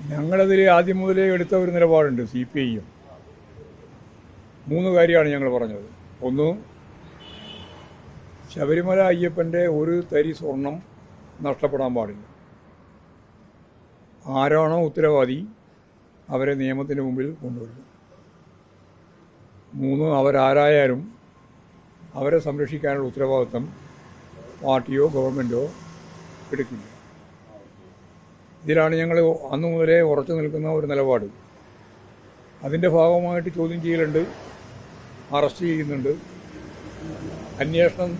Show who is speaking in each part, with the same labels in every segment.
Speaker 1: ഞങ്ങളതിൽ ആദ്യം മുതലേ എടുത്ത ഒരു നിലപാടുണ്ട് സി പി ഐ എം മൂന്ന് കാര്യമാണ് ഞങ്ങൾ പറഞ്ഞത്. ഒന്ന് ശബരിമല അയ്യപ്പന്റെ ഒരു തരി സ്വർണം നഷ്ടപ്പെടാൻ പാടില്ല. ആരാണോ ഉത്തരവാദി അവരെ നിയമത്തിന് മുമ്പിൽ കൊണ്ടുവരും മൂന്ന് അവരാരായാലും അവരെ സംരക്ഷിക്കാനുള്ള ഉത്തരവാദിത്വം പാർട്ടിയോ ഗവൺമെന്റോ എടുക്കില്ല. ഇതിലാണ് ഞങ്ങൾ അന്നു മുതലേ ഉറച്ചു നിൽക്കുന്ന ഒരു നിലപാട്. അതിന്റെ ഭാഗമായിട്ട് ചോദ്യം ചെയ്യലുണ്ട് അറസ്റ്റ് ചെയ്യുന്നുണ്ട് അന്വേഷണം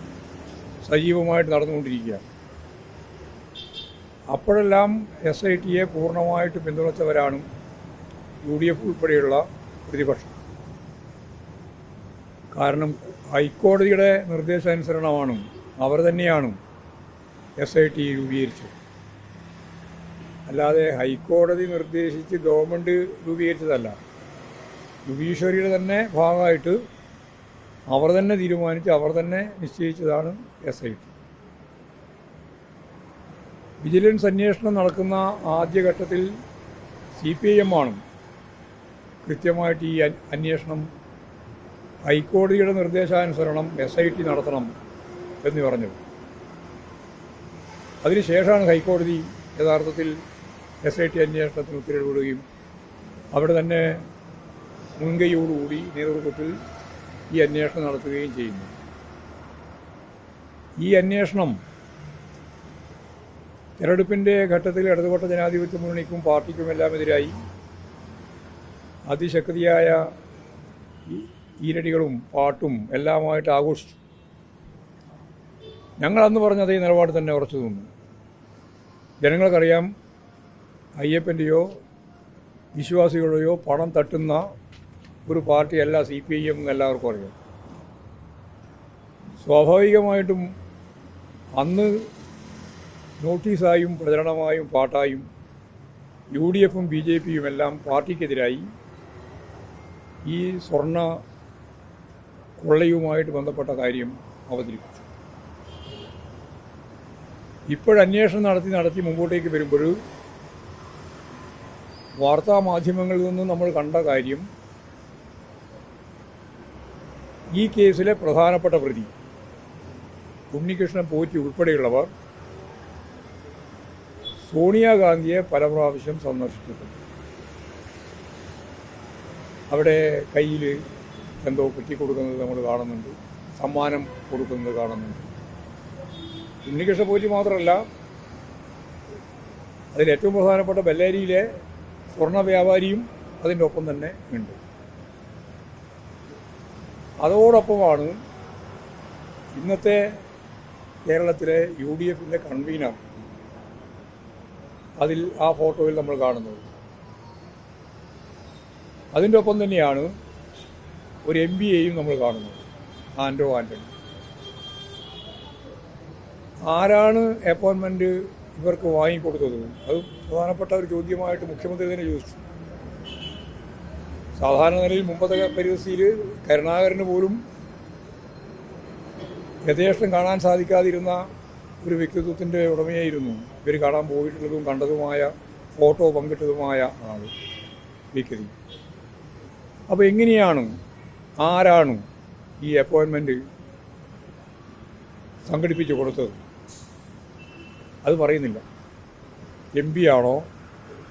Speaker 1: സജീവമായിട്ട് നടന്നുകൊണ്ടിരിക്കുക അപ്പോഴെല്ലാം എസ് ഐ ടിയെ പൂർണമായിട്ട് പിന്തുണച്ചവരാണ് യു ഡി എഫ് ഉൾപ്പെടെയുള്ള പ്രതിപക്ഷം. കാരണം ഹൈക്കോടതിയുടെ നിർദ്ദേശാനുസരണമാണ് അവർ തന്നെയാണ് എസ് ഐ ടി രൂപീകരിച്ചത്. അല്ലാതെ ഹൈക്കോടതി നിർദ്ദേശിച്ച് ഗവൺമെന്റ് രൂപീകരിച്ചതല്ല. ജുഡീഷ്യറിയുടെ തന്നെ ഭാഗമായിട്ട് അവർ തന്നെ തീരുമാനിച്ച് അവർ തന്നെ നിശ്ചയിച്ചതാണ് എസ് ഐ ടി വിജിലൻസ് അന്വേഷണം നടക്കുന്ന ആദ്യഘട്ടത്തിൽ സി പി ഐ എം ആണ്. കൃത്യമായിട്ട് ഈ അന്വേഷണം ഹൈക്കോടതിയുടെ നിർദ്ദേശാനുസരണം എസ് ഐ ടി നടത്തണം എന്ന് പറഞ്ഞത്. അതിനുശേഷമാണ് ഹൈക്കോടതി യഥാർത്ഥത്തിൽ എസ് ഐ ടി അന്വേഷണത്തിന് ഉത്തരവിടുകയും അവിടെ തന്നെ മുൻകൈയോടുകൂടി നേതൃത്വത്തിൽ ഈ അന്വേഷണം നടത്തുകയും ചെയ്യുന്നു. ഈ അന്വേഷണം തെരഞ്ഞെടുപ്പിന്റെ ഘട്ടത്തിൽ ഇടതുപക്ഷ ജനാധിപത്യ മുന്നണിക്കും പാർട്ടിക്കുമെല്ലാം എതിരായി അതിശക്തിയായ ഈരടികളും പാട്ടും എല്ലാമായിട്ട് ആഘോഷിച്ചു. ഞങ്ങൾ അന്ന് പറഞ്ഞ അതേ നിലപാട് തന്നെ ഉറച്ചു നിന്നു. ജനങ്ങൾക്കറിയാം അയ്യപ്പന്റെയോ വിശ്വാസികളുടെയോ പണം തട്ടുന്ന ഒരു പാർട്ടിയല്ല സി പി ഐ എം എല്ലാവർക്കും അറിയാം. സ്വാഭാവികമായിട്ടും അന്ന് നോട്ടീസായും പ്രചരണമായും പാട്ടായും യു ഡി എഫും ബി ജെ പിയും എല്ലാം പാർട്ടിക്കെതിരായി ഈ സ്വർണ കൊള്ളയുമായിട്ട് ബന്ധപ്പെട്ട കാര്യം അവതരിപ്പിച്ചു. ഇപ്പോഴന്വേഷണം നടത്തി നടത്തി മുമ്പോട്ടേക്ക് വരുമ്പോൾ വാർത്താ മാധ്യമങ്ങളിൽ നിന്ന് നമ്മൾ കണ്ട കാര്യം ഈ കേസിലെ പ്രധാനപ്പെട്ട പ്രതി ഉണ്ണികൃഷ്ണൻ പോറ്റി ഉൾപ്പെടെയുള്ളവർ സോണിയാഗാന്ധിയെ പല പ്രാവശ്യം സന്ദർശിച്ചിട്ടുണ്ട്. അവിടെ കയ്യിൽ എന്തോ കൊടുക്കുന്നത് നമ്മൾ കാണുന്നുണ്ട് സമ്മാനം കൊടുക്കുന്നത് കാണുന്നുണ്ട്. ഉണ്ണികൃഷ്ണ പോറ്റി മാത്രമല്ല അതിൽ ഏറ്റവും പ്രധാനപ്പെട്ട ബെല്ലേരിയിലെ സ്വർണ വ്യാപാരിയും അതിന്റെ ഒപ്പം തന്നെ ഉണ്ട്. അതോടൊപ്പമാണ് ഇന്നത്തെ കേരളത്തിലെ യു ഡി എഫിന്റെ കൺവീനർ അതിൽ ആ ഫോട്ടോയിൽ നമ്മൾ കാണുന്നത്. അതിന്റെ ഒപ്പം തന്നെയാണ് ഒരു എം ബി എയും നമ്മൾ കാണുന്നത് ആൻഡോ ആന്റണി. ആരാണ് അപ്പോയിൻമെന്റ് ഇവർക്ക് വാങ്ങിക്കൊടുത്തത് അത് പ്രധാനപ്പെട്ട ഒരു ചോദ്യമായിട്ട് മുഖ്യമന്ത്രി തന്നെ ചോദിച്ചു. സാധാരണ നിലയിൽ മുമ്പത്തെ പരിസ്ഥിതിയിൽ കരുണാകരന് പോലും യഥേഷ്ടം കാണാൻ സാധിക്കാതിരുന്ന ഒരു വ്യക്തിത്വത്തിന്റെ ഉടമയായിരുന്നു. ഇവർ കാണാൻ പോയിട്ടുള്ളതും കണ്ടതുമായ ഫോട്ടോ പങ്കിട്ടതുമായ ആൾ വിക്കതി അപ്പോൾ എങ്ങനെയാണ് ആരാണ് ഈ അപ്പോയിൻമെന്റ് സംഘടിപ്പിച്ച് കൊടുത്തത്? അത് പറയുന്നില്ല. എം പി ആണോ?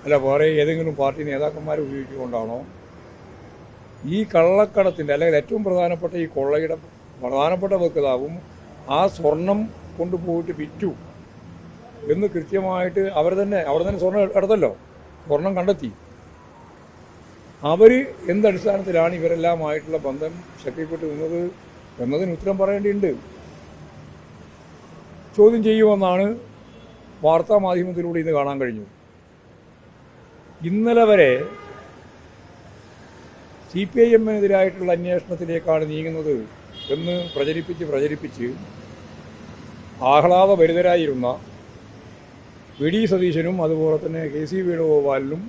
Speaker 1: അല്ല വേറെ ഏതെങ്കിലും പാർട്ടി നേതാക്കന്മാരെ ഉപയോഗിച്ചുകൊണ്ടാണോ? ഈ കള്ളക്കടത്തിന്റെ അല്ലെങ്കിൽ ഏറ്റവും പ്രധാനപ്പെട്ട ഈ കൊള്ളയുടെ പ്രധാനപ്പെട്ട വക്താവും ആ സ്വർണം കൊണ്ടുപോയിട്ട് വിറ്റു എന്ന് കൃത്യമായിട്ട് അവർ തന്നെ അവർ തന്നെ സ്വർണം എടുത്തല്ലോ. സ്വർണം കണ്ടെത്തി. അവർ എന്തടിസ്ഥാനത്തിലാണ് ഇവരെല്ലാമായിട്ടുള്ള ബന്ധം ശക്തിപ്പെട്ടു നിന്നത് എന്നതിന് ഉത്തരം പറയേണ്ടിയുണ്ട് ചോദ്യം ചെയ്യുമെന്നാണ് വാർത്താ മാധ്യമത്തിലൂടെ ഇന്ന് കാണാൻ കഴിഞ്ഞു. ഇന്നലെ വരെ സി പി ഐ എമ്മിനെതിരായിട്ടുള്ള അന്വേഷണത്തിലേക്കാണ് നീങ്ങുന്നത് എന്ന് പ്രചരിപ്പിച്ച് പ്രചരിപ്പിച്ച് ആഹ്ലാദഭരിതരായിരുന്ന വി ഡി സതീശനും അതുപോലെ തന്നെ കെ സി വേണുഗോപാലിനും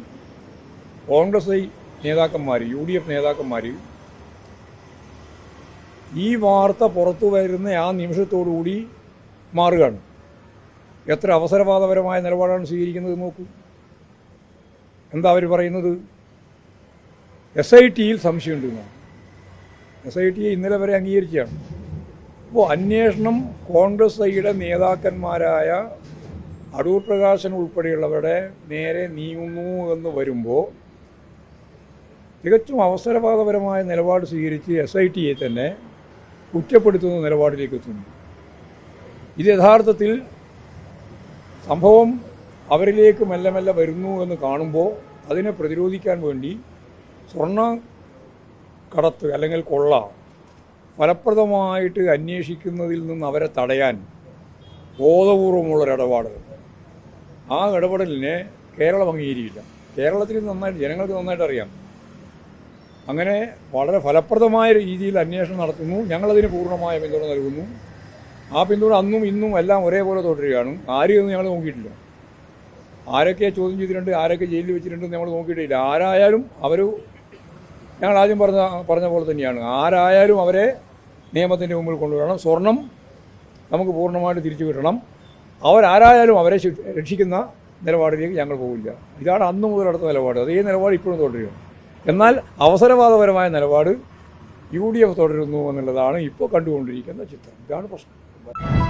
Speaker 1: കോൺഗ്രസ് നേതാക്കന്മാർ യു ഡി എഫ് നേതാക്കന്മാർ ഈ വാർത്ത പുറത്തു വരുന്ന ആ നിമിഷത്തോടുകൂടി മാറുകയാണ്. എത്ര അവസരവാദപരമായ നിലപാടാണ് സ്വീകരിക്കുന്നത് നോക്കൂ. എന്താ അവർ പറയുന്നത്? എസ് ഐ ടിയിൽ സംശയമുണ്ടെന്നാണ് എസ് ഐ ടിയെ ഇന്നലെ വരെ അംഗീകരിച്ചാണ് അപ്പോൾ അന്വേഷണം കോൺഗ്രസ് ഐയുടെ നേതാക്കന്മാരായ അടൂർ പ്രകാശൻ ഉൾപ്പെടെയുള്ളവരുടെ നേരെ നീങ്ങുന്നു എന്ന് വരുമ്പോൾ തികച്ചും അവസരവാദപരമായ നിലപാട് സ്വീകരിച്ച് എസ് ഐ ടിയെ തന്നെ കുറ്റപ്പെടുത്തുന്ന നിലപാടിലേക്ക് എത്തുന്നു. ഇത് യഥാർത്ഥത്തിൽ സംഭവം അവരിലേക്ക് മെല്ലെ മെല്ലെ വരുന്നു എന്ന് കാണുമ്പോൾ അതിനെ പ്രതിരോധിക്കാൻ വേണ്ടി സ്വർണ കടത്ത് അല്ലെങ്കിൽ കൊള്ള ഫലപ്രദമായിട്ട് അന്വേഷിക്കുന്നതിൽ നിന്ന് അവരെ തടയാൻ ബോധപൂർവമുള്ളൊരിടപാട് ആ ഇടപെടലിനെ കേരളം അംഗീകരിക്കില്ല. കേരളത്തിൽ നന്നായിട്ട് ജനങ്ങൾക്ക് നന്നായിട്ട് അറിയാം. അങ്ങനെ വളരെ ഫലപ്രദമായ രീതിയിൽ അന്വേഷണം നടത്തുന്നു. ഞങ്ങളതിന് പൂർണമായ പിന്തുണ നൽകുന്നു. ആ പിന്തുണ അന്നും ഇന്നും എല്ലാം ഒരേപോലെ തുടരുകയാണ്. ആരെയൊന്നും ഞങ്ങൾ നോക്കിയിട്ടില്ല. ആരൊക്കെ ചോദ്യം ചെയ്തിട്ടുണ്ട് ആരൊക്കെ ജയിലിൽ വെച്ചിട്ടുണ്ട് ഞങ്ങൾ നോക്കിയിട്ടില്ല. ആരായാലും അവർ ഞങ്ങൾ ആദ്യം പറഞ്ഞ പറഞ്ഞ പോലെ തന്നെയാണ്. ആരായാലും അവരെ നിയമത്തിന്റെ മുമ്പിൽ കൊണ്ടുവരണം. സ്വർണം നമുക്ക് പൂർണമായിട്ട് തിരിച്ചു കിട്ടണം. അവരാരായാലും അവരെ രക്ഷിക്കുന്ന നിലപാടിലേക്ക് ഞങ്ങൾ പോകില്ല ഇതാണ് അന്ന് മുതൽ അടുത്ത നിലപാട്. അതേ നിലപാട് ഇപ്പോഴും തുടരുകയാണ്. എന്നാൽ അവസരവാദപരമായ നിലപാട് യു ഡി എഫ് തുടരുന്നു എന്നുള്ളതാണ് ഇപ്പോൾ കണ്ടുകൊണ്ടിരിക്കുന്ന ചിത്രം. ഇതാണ് പ്രശ്നം. Bye.